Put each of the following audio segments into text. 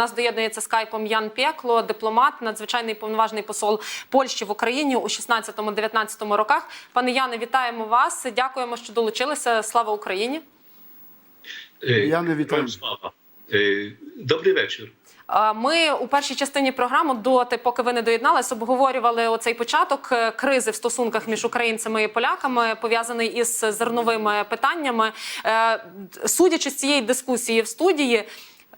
нас доєднується скайпом Ян Пекло, дипломат, надзвичайний повноважний посол Польщі в Україні у 16-19 роках. Пане Яне, вітаємо вас. Дякуємо, що долучилися. Слава Україні. Я не вітаю. Слава. Е, Добрий вечір. Е, Ми у першій частині програми, доти, поки ви не доєднались, обговорювали оцей початок е, кризи в стосунках між українцями і поляками, пов'язаний із зерновими питаннями. Е, Судячи з цієї дискусії в студії.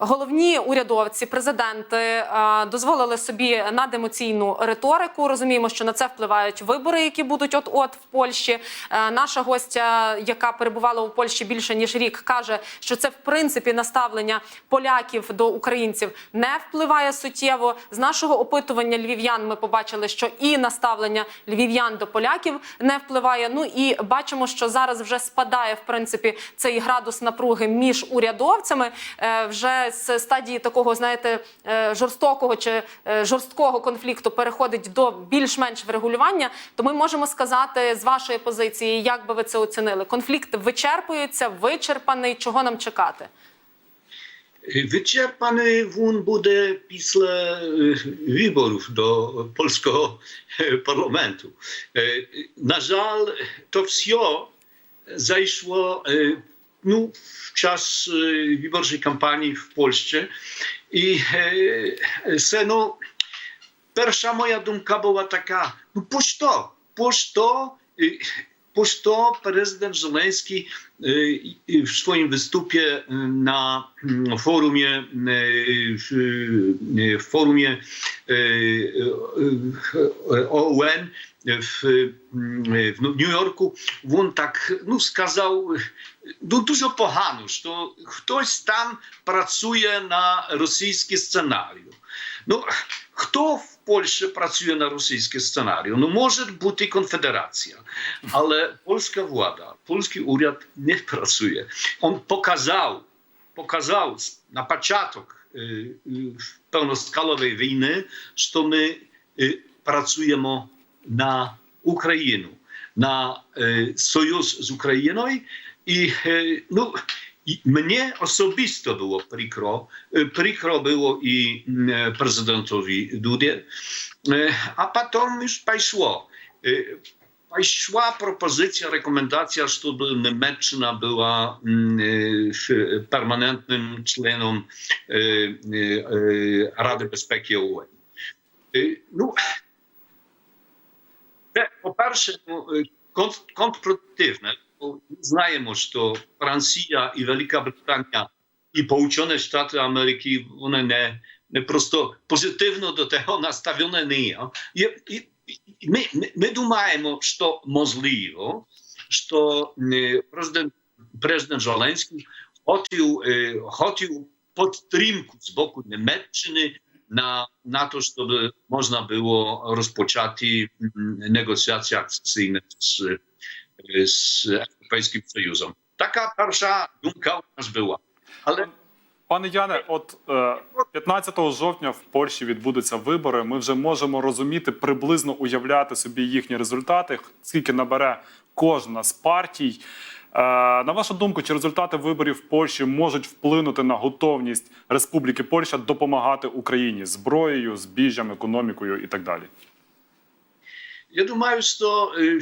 Головні урядовці, президенти е, дозволили собі надемоційну риторику. Розуміємо, що на це впливають вибори, які будуть от-от в Польщі. Е, наша гостя, яка перебувала у Польщі більше ніж рік, каже, що це в принципі наставлення поляків до українців не впливає суттєво. З нашого опитування львів'ян ми побачили, що і наставлення львів'ян до поляків не впливає. Ну і бачимо, що зараз вже спадає в принципі цей градус напруги між урядовцями. Е, Вже з стадії такого, знаєте, е, жорстокого чи е, жорсткого конфлікту переходить до більш-менш врегулювання. То ми можемо сказати з вашої позиції, як би ви це оцінили? Конфлікт вичерпується, вичерпаний. Чого нам чекати? Wyczerpany WUN буде після е, виборів до польського е, парламенту. Е, На жаль, no, w czas y, wyborczej kampanii w Polsce. I e, e, se, no, pierwsza moja dumka była taka, no po co? Po co? Y, po co prezydent Żeleński y, w swoim występie na mm, forumie, w forumie ON м, форумі е, в е, в форумі е, е, е, ООН в, м, в Нью-Йорку він так ну, сказав ну, дуже погано, що хтось там працює на російський сценарій. Ну, хто в Польщі працює на російський сценарій? Ну, може бути конфедерація, але польська влада, польський уряд не працює. Він показав, показав на початок е, е, повноскалової війни, що ми е, працюємо на Україну, на е, союз з Україною. І е, ну, і мені особисто було прикро. Е, Прикро було і м, е, президентові Дуді. Е, А потім ж пішло. Е, Пішла пропозиція, рекомендація, щоб Німеччина була це, по-перше, ну, е, кон- контрпродуктивне. Бо ми знаємо, що Франція і Велика Британія і Поłudnione Штати Америки вони не, не просто позитивно до того наставлені не є. І, і, і ми, ми, ми думаємо, що можливо, що е, президент, президент Зеленський хотів, е, хотів підтримку з боку Німеччини na, na to, żeby można było rozpocząć mm, negocjacje akcesyjne z, z Europejskim Союзом. Така перша думка у нас була. Але Пане Яне, от е, 15 жовтня в Польщі відбудуться вибори. Ми вже можемо розуміти, приблизно уявляти собі їхні результати, скільки набере кожна з партій. Е, на вашу думку, чи результати виборів в Польщі можуть вплинути на готовність Республіки Польща допомагати Україні зброєю, збіжжям, економікою і так далі? я думаю, що е,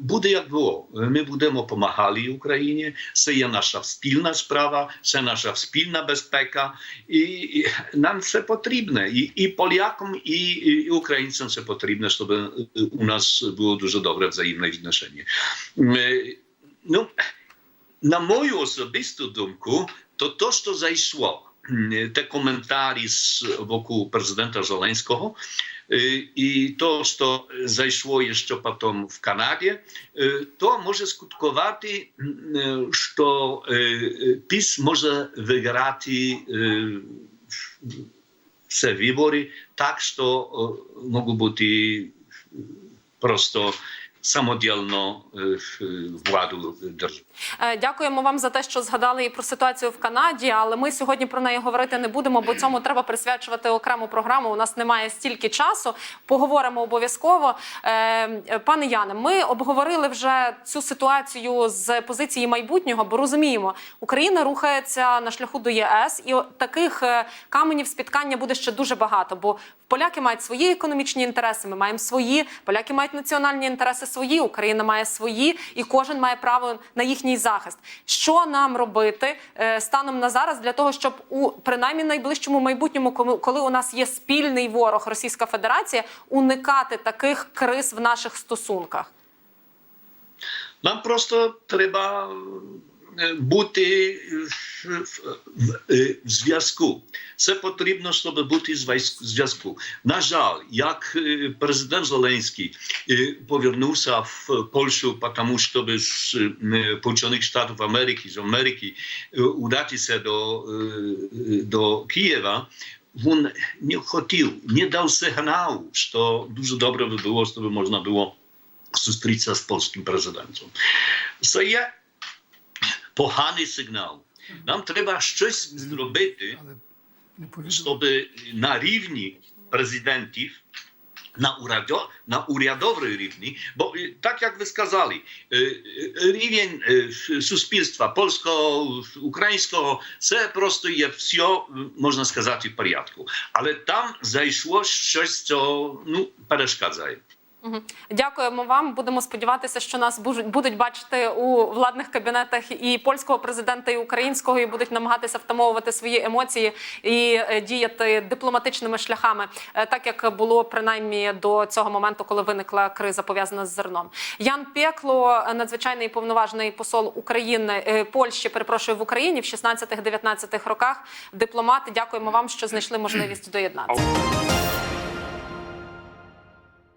буде як було. Ми будемо допомагати Україні. Це є наша спільна справа, це наша спільна безпека, і, нам це потрібно. І, і полякам, і, і українцям це потрібно, щоб е, у нас було дуже добре взаємне відношення. Е, Ну, на мою особисту думку, то то, що зайшло, м, те коментарі з боку президента Зеленського, е, і то, що зайшло ще потім в Канаді, е, то може скуткувати, м, е, що е, е, PiS може виграти е, все вибори так, що е, можуть бути просто Samodzielną e, w- держави. Е, Дякуємо вам за те, що згадали і про ситуацію в Канаді. Але ми сьогодні про неї говорити не будемо, бо цьому треба присвячувати окрему програму. У нас немає стільки часу. Поговоримо обов'язково. Е, е, Пане Яне, ми обговорили вже цю ситуацію з позиції майбутнього, бо розуміємо, Україна рухається на шляху до ЄС, і таких е, каменів спіткання буде ще дуже багато. Бо поляки мають свої економічні інтереси. Ми маємо свої, поляки мають національні інтереси свої, Україна має свої, і кожен має право на їхній захист. Що нам робити е, станом на зараз для того, щоб у принаймні найближчому майбутньому, коли- у нас є спільний ворог Російська Федерація, уникати таких криз в наших стосунках? Нам просто треба бути в, в, в, в зв'язку. Це потрібно, щоб бути в зв'язку- зв'язку. На жаль, як е, президент Зеленський е, повернувся в Польщу, тому щоб з е, Сполучених Штатів Америки, з Америки е, удатися до, е, до Києва, він не хотів, не дав сигналу, що дуже добре би було, щоб можна було зустрітися з польським президентом. Це є поганий сигнал. Нам треба щось зробити, Але не повідомив. щоб на рівні президентів, на, урядо, на урядовій рівні, бо е, так як ви сказали, е, е, рівень е, суспільства польського, українського, це просто є все, е, можна сказати, в порядку. Але Дякуємо вам. Будемо сподіватися, що нас будуть бачити у владних кабінетах і польського президента, і українського, і будуть намагатися втамовувати свої емоції і е, діяти дипломатичними шляхами, е, так як було принаймні до цього моменту, коли виникла криза пов'язана з зерном. Ян Пекло, надзвичайний повноважний посол України е, Польщі, перепрошую в Україні в 16-19 роках. Дипломат. Дякуємо вам, що знайшли можливість доєднатися.